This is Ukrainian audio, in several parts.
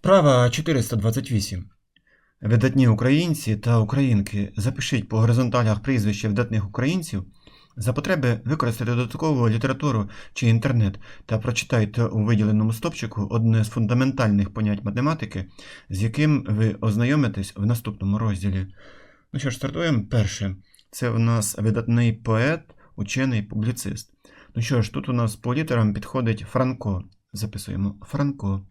Вправа 428. Видатні українці та українки запишіть по горизонталях прізвища видатних українців. За потреби використайте додаткову літературу чи інтернет та прочитайте у виділеному стопчику одне з фундаментальних понять математики, з яким ви ознайомитесь в наступному розділі. Ну що ж, стартуємо. Перше. Це в нас видатний поет, учений, публіцист. Ну що ж, тут у нас по літерам підходить Франко. Записуємо Франко.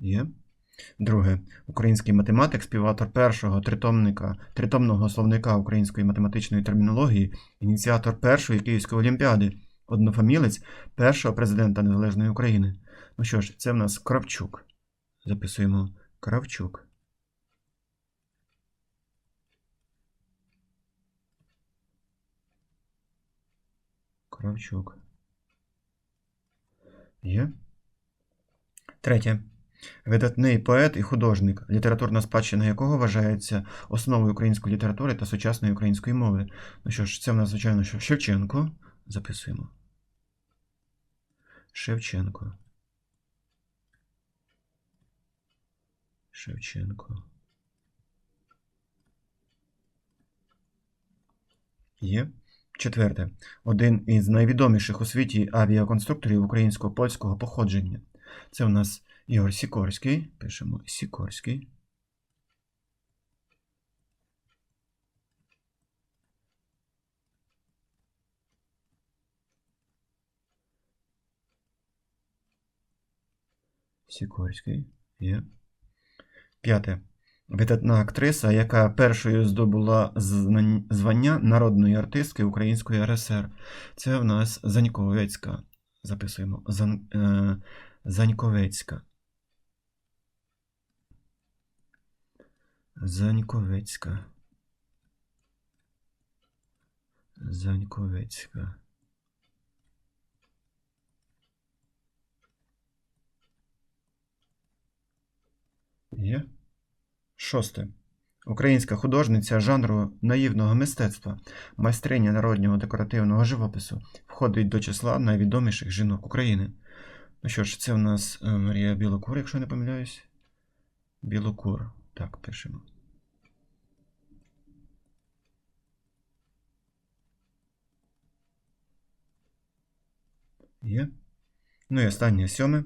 Є. Друге. Український математик, співавтор першого тритомника, тритомного словника української математичної термінології, ініціатор першої Київської олімпіади, однофамілець першого президента Незалежної України. Ну що ж, це в нас Кравчук. Записуємо Кравчук. Кравчук. Є. Третє. Видатний поет і художник, літературна спадщина якого вважається основою української літератури та сучасної української мови. Ну що ж, це в нас, звичайно, що Шевченко. Записуємо. Шевченко. Шевченко. Є. Четверте. Один із найвідоміших у світі авіаконструкторів українсько польського походження. Це у нас Ігор Сікорський. Пишемо Сікорський. Сікорський. Є. П'яте. Видатна актриса, яка першою здобула звання народної артистки Української РСР. Це в нас Заньковецька. Записуємо. Зан, е, Заньковецька. Заньковецька. Заньковецька. Є. Шосте. Українська художниця жанру наївного мистецтва, майстриня народнього декоративного живопису, входить до числа найвідоміших жінок України. Ну що ж, це в нас е, Марія Білокур, якщо не помиляюсь. Білокур. Так, пишемо. Є. Ну і останнє сьоме.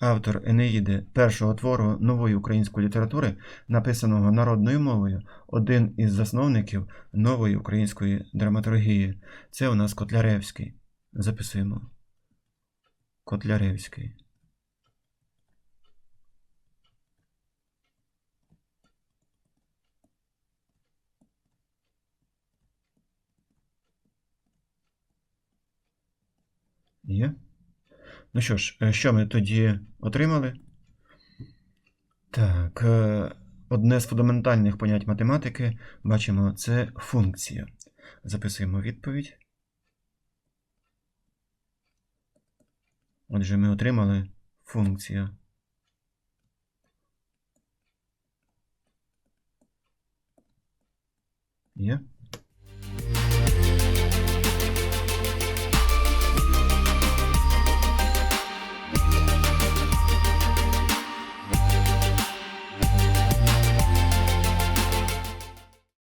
Автор Енеїди першого твору нової української літератури, написаного народною мовою, один із засновників нової української драматургії. Це у нас Котляревський. Записуємо. Котляревський. Є. Ну що ж, е, що ми тоді отримали? Так, е, одне з фундаментальних понять математики, бачимо, це функція. Записуємо відповідь. Отже, ми отримали функція. Є.